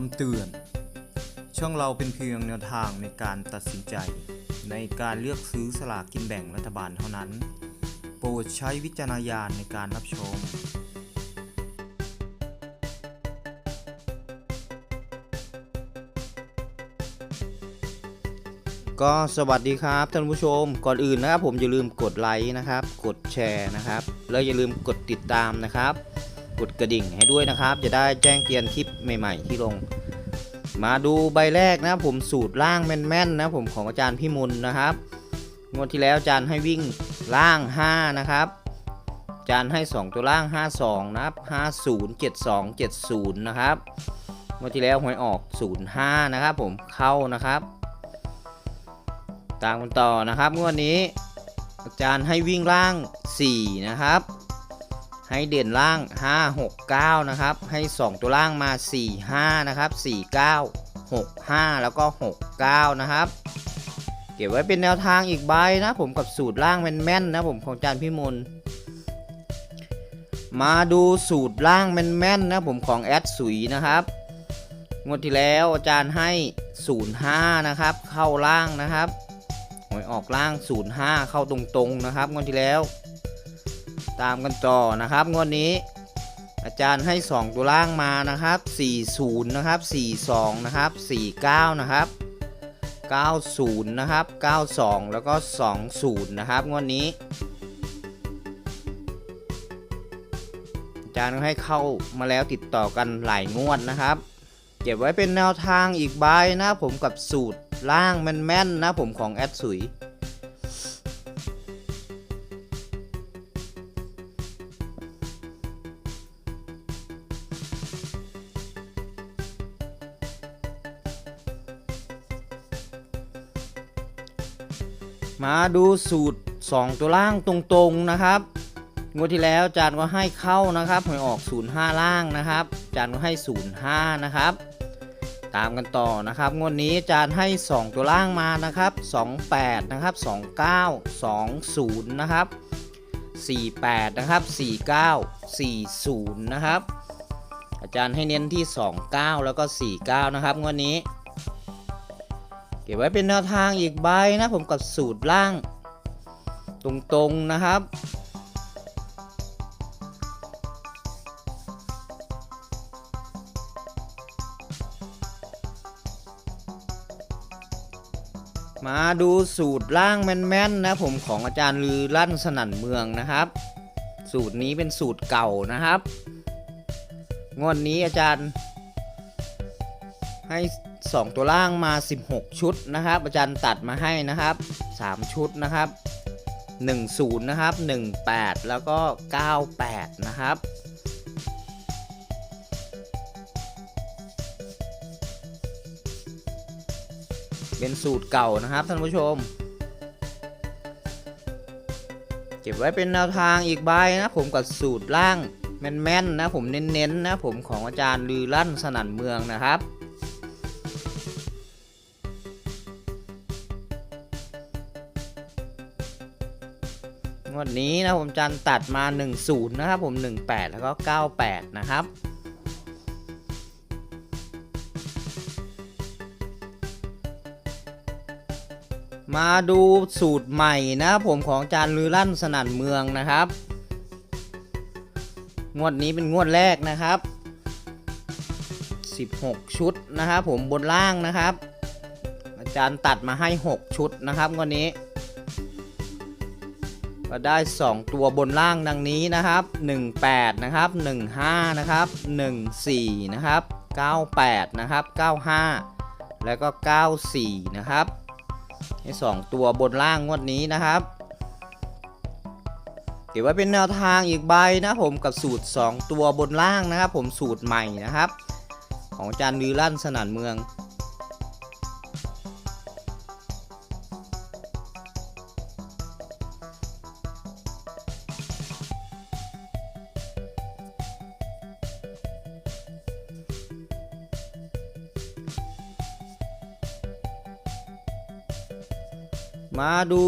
คำเตือน ช่องเราเป็นเพียงแนวทางในการตัดสินใจ ในการเลือกซื้อสลากกินแบ่งรัฐบาลเท่านั้น โปรดใช้วิจารณญาณในการรับชม ก็สวัสดีครับท่านผู้ชม ก่อนอื่นนะครับผมอย่าลืมกดไลค์นะครับ กดแชร์นะครับ แล้วอย่าลืมกดติดตามนะครับ กดกระดิ่งให้ด้วยนะครับ จะได้แจ้งเตือนคลิปใหม่ ๆ ที่ลง มาดูใบแรกนะผมสูตรล่างแม่นๆนะผมของอาจารย์พี่มุนนะครับงวดที่แล้วอาจารย์ให้วิ่งล่าง 5 นะครับอาจารย์ให้ 2 ตัวล่าง 52 นะครับ 50 72 70 นะครับงวดที่แล้วหวยออก 05 นะครับผมเข้านะครับตามกันต่อนะครับงวดนี้อาจารย์ให้วิ่งล่าง 4 นะครับ ให้เด่นล่าง 5 6 9 นะครับ ให้ 2 ตัวล่างมา 4 5 นะครับ 4 9 6 5 แล้วก็ 6 9 นะครับ เก็บไว้เป็นแนวทางอีกใบนะผมกับสูตรล่างแม่นๆนะผมของอาจารย์พิมลมาดูสูตรล่างแม่นๆนะผมของแอดสุยนะครับ งวดที่แล้วอาจารย์ให้ 05 นะครับ เข้าล่างนะครับหวยออกล่าง 05 เข้าตรงๆนะครับงวดที่แล้ว ตามกันต่อนะครับ งวดนี้ อาจารย์ให้ 2 ตัวล่างมานะครับ 40 นะครับ 42 นะครับ 49 นะครับ 90 นะครับ 92 แล้วก็ 20 นะครับ งวดนี้ อาจารย์ให้เข้ามาแล้วติดต่อกันหลายงวดนะครับ เก็บไว้เป็นแนวทางอีกใบนะผมกับสูตรล่างแม่นๆนะผมของแอดสุย ดูสูตร 2 ตัวล่างตรงๆนะครับงวดที่แล้วอาจารย์ก็ให้เข้านะครับหวยออก 05 ล่างนะครับอาจารย์ก็ให้ 05 นะครับ ตามกันต่อนะครับงวดนี้อาจารย์ให้ 2 ตัวล่างมานะครับ 28 นะครับ 29 20 นะครับ 48 นะครับ 49 40 นะครับ อาจารย์ให้เน้นที่ 29 แล้วก็ 49 นะครับงวดนี้ ก็บไว้เป็นแนวทางอีกใบนะผมกับสูตรล่าง ตรงๆนะครับ มาดูสูตรล่างแม่นๆนะผมของอาจารย์ลือลั่นสนั่นเมืองนะครับ สูตรนี้เป็นสูตรเก่านะครับ งวดนี้อาจารย์ให้ 2 ตัวล่างมา 16 ชุดนะครับอาจารย์ตัดมาให้นะครับ 3 ชุดนะครับ 10 นะครับ 18 แล้วก็ 98 นะครับเป็นสูตรเก่านะครับท่านผู้ชม เก็บไว้เป็นแนวทางอีกใบนะผมกับสูตรล่างแม่นๆนะผมเน้นๆนะผมของอาจารย์ลือลั่นสนั่นเมืองนะครับ วดนี้นะผมจันตัดมา 10 นะครับผม 18 แล้วก็ 98 นะครับมาดูสูตรใหม่นะครับผมของจารย์ลือลั่นสนั่นเมืองนะครับ งวดนี้เป็นงวดแรกนะครับ 16 ชุดนะครับผมบนล่างนะครับ อาจารย์ตัดมาให้ 6 ชุดนะครับงวดนี้ ก็ได้ 2 ตัวบนล่างดังนี้นะครับ 18 นะครับ 15 นะครับ 14 นะครับ 98 นะครับ 95 แล้วก็ 94 นะครับให้2ตัวบนล่างงวดนี้นะครับเก็บไว้เป็นแนวทางอีกใบนะผมกับสูตร 2 ตัวบนล่างนะครับ ผมสูตรใหม่นะครับ ของอาจารย์ลือลั่นสนั่นเมือง มาดู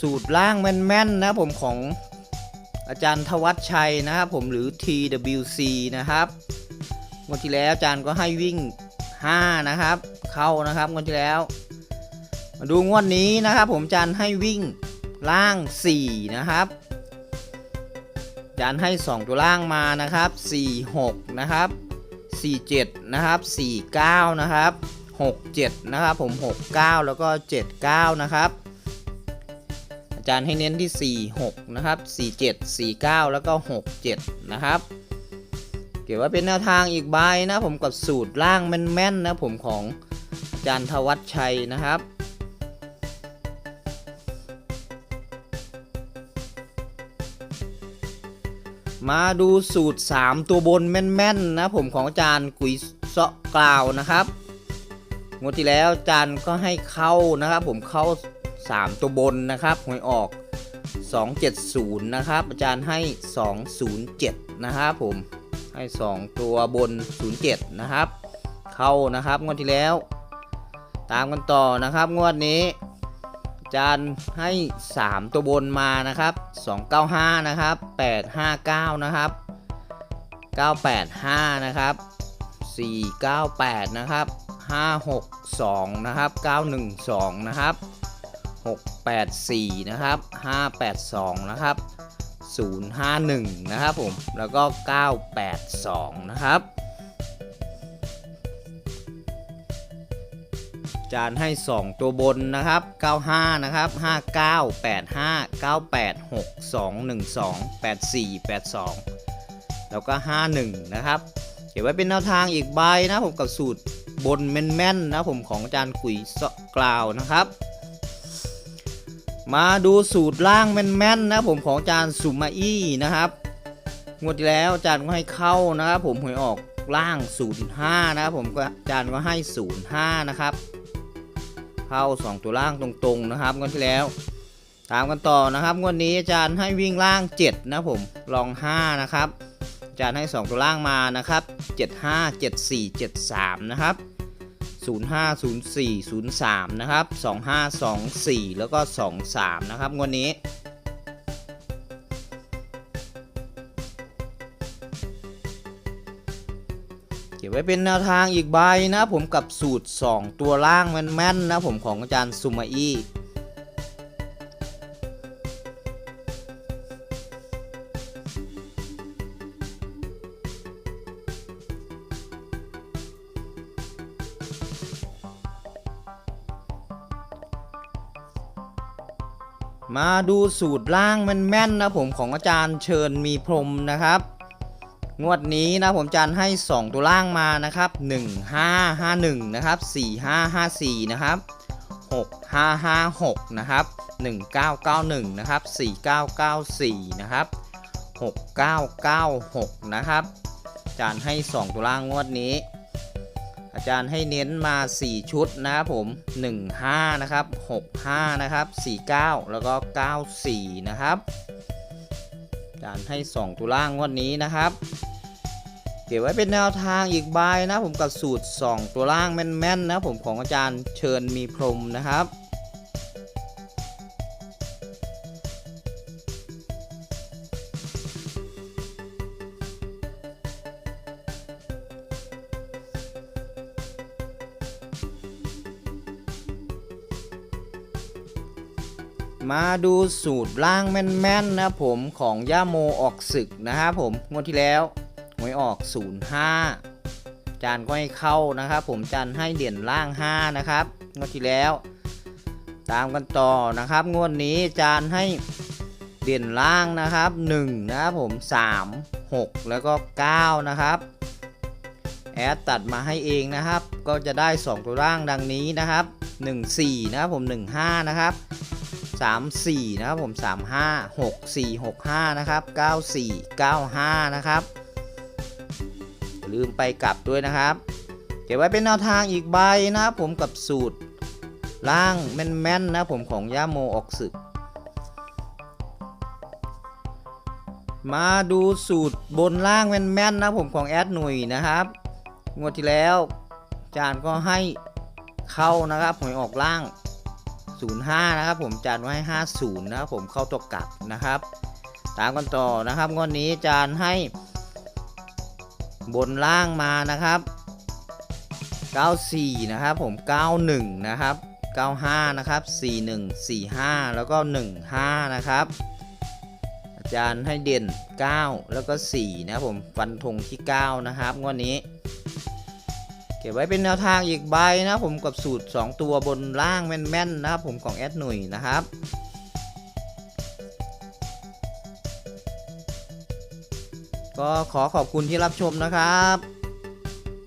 สูตรล่างแม่นๆนะผมของอาจารย์ทวัชชัยนะครับผมหรือ TWC นะครับงวดที่แล้วอาจารย์ก็ให้วิ่ง 5 นะครับ เข้านะครับงวดที่แล้ว มาดูงวดนี้นะครับ ผมอาจารย์ให้วิ่งล่าง 4 นะครับอาจารย์ให้ 2 ตัวล่างมานะครับ 46 นะครับ 47 นะครับ 49 นะครับ 67 นะครับผม 69 แล้วก็ 79 นะครับ อาจารย์ให้เน้นที่ 46 นะครับ 47 49 แล้วก็ 67 นะครับเก็บไว่าเป็นแนวทางอีกใบนะผมกับสูตรล่างแม่นๆนะผมของอาจารย์ทวัชชัยนะครับมาดูสูตร 3 ตัวบนแม่น ๆ นะผมของอาจารย์กุยเซาะกล่าวนะครับ งวดที่แล้วจารย์ก็ให้เข้านะครับ ผมเข้า 3 ตัวบนนะครับหวยออก 270 นะครับ อาจารย์ให้ 207 นะครับผมให้ 2 ตัวบน 07 นะครับ เข้านะครับงวดที่แล้ว ตามกันต่อนะครับ งวดนี้อาจารย์ให้ 3 ตัวบนมานะครับ 295 นะครับ 859 นะครับ 985 นะครับ 498 นะครับ 562 นะครับ 912 นะครับ 684 นะครับ 582 นะครับ 051 นะครับผม แล้วก็ 982 นะครับ จานให้ 2 ตัวบนนะครับ 95 นะครับ 59 85 98 62 12 84 82 แล้วก็ 51 นะครับ เก็บไว้เป็นแนวทางอีกใบนะผมกับสูตร บนแม่นๆนะผมของอาจารย์กุยเสาะกล่าวนะครับ มาดูสูตรล่างแม่นๆนะผมของอาจารย์สุมาอี้นะครับงวดที่แล้วอาจารย์ก็ให้เข้านะครับผมหวยออกล่าง 05 นะครับผมก็อาจารย์ก็ให้ 05 นะครับ เข้า 2 ตัวล่างตรงๆนะครับงวดที่แล้ว ตามกันต่อนะครับงวดนี้อาจารย์ให้วิ่งล่าง 7 นะผมลอง 5 นะครับอาจารย์ให้ 2 ตัวล่างมานะครับ 75 74 73 นะครับ 05 04 03 นะครับ 25 24 แล้วก็ 23 นะครับงวดนี้เก็บไว้เป็นแนวทางอีกใบนะผมกับสูตร 2 ตัวล่างแม่นๆนะผมของอาจารย์ซุมาอี้ มาดูสูตรล่างมันแม่นนะผมของอาจารย์เชิญมีพรมนะครับ งวดนี้นะผมอาจานให้ 2 ตัวล่างมานะครับ 1551 นะครับ 4554 นะครับ 6556 นะครับ 1991 นะครับ 4994 นะครับ 6996 นะครับอาจารย์ให้ 2 ตัวล่างงวดนี้ อาจารย์ให้เน้นมา 4 ชุดนะครับผม 15 นะครับ 65 นะครับ 49 แล้วก็ 94 นะครับ อาจารย์ให้ 2 ตัวล่างวันนี้นะครับ เก็บไว้เป็นแนวทางอีกใบนะผมกับสูตร 2 ตัวล่างแม่นๆนะผมของอาจารย์เชิญมีพรหมนะครับ ดูสูตรล่างแม่นๆนะผมของย่าโมออกศึกนะครับผมงวดที่แล้วหวยออก 05 จานก็ให้เข้านะครับ ผมจานให้เด่นล่าง 5 นะครับงวดที่แล้ว ตามกันต่อนะครับ งวดนี้จานให้เด่นล่างนะครับ 1 นะครับผม 3 6 แล้วก็ 9 นะครับแอดตัดมาให้เองนะครับ ก็จะได้ 2 ตัวล่างดังนี้นะครับ 1 4 นะครับผม 1 5 นะครับ 3 4 นะครับผม 3 5 6 4 6 5 นะครับ 9 4 9 5 นะครับ ลืมไปกลับด้วยนะครับ เก็บไว้เป็นแนวทางอีกใบนะครับผมกับสูตรล่างแม่นๆนะผมของย่าโมออกศึก มาดูสูตรบนล่างแม่นๆนะผมของแอดหนุ่ยนะครับ งวดที่แล้วจานก็ให้เข้านะครับหวยออกล่าง 05 นะครับผมจานไว้ 50 นะครับผมเข้าตัวกลับนะครับ ตามกันต่อนะครับงวดนี้จานให้ บนล่างมานะครับ 94 นะครับผม 91 นะครับ 95 นะครับ 41 45 แล้วก็ 15 นะครับ อาจารย์ให้เด่น 9 แล้วก็ 4 นะครับผมฟันธงที่ 9 นะครับงวดนี้ เก็บไว้เป็นแนวทางอีกใบนะผมกับสูตร 2 ตัวบนล่างแม่นๆนะครับผมของแอดหนุ่ยนะครับก็ขอขอบคุณที่รับชมนะครับ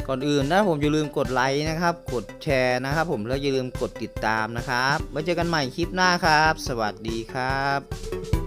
ก่อนอื่นนะผมอย่าลืมกดไลค์นะครับ กดแชร์นะครับ ผมแล้วอย่าลืมกดติดตามนะครับไว้เจอกันใหม่คลิปหน้าครับ สวัสดีครับ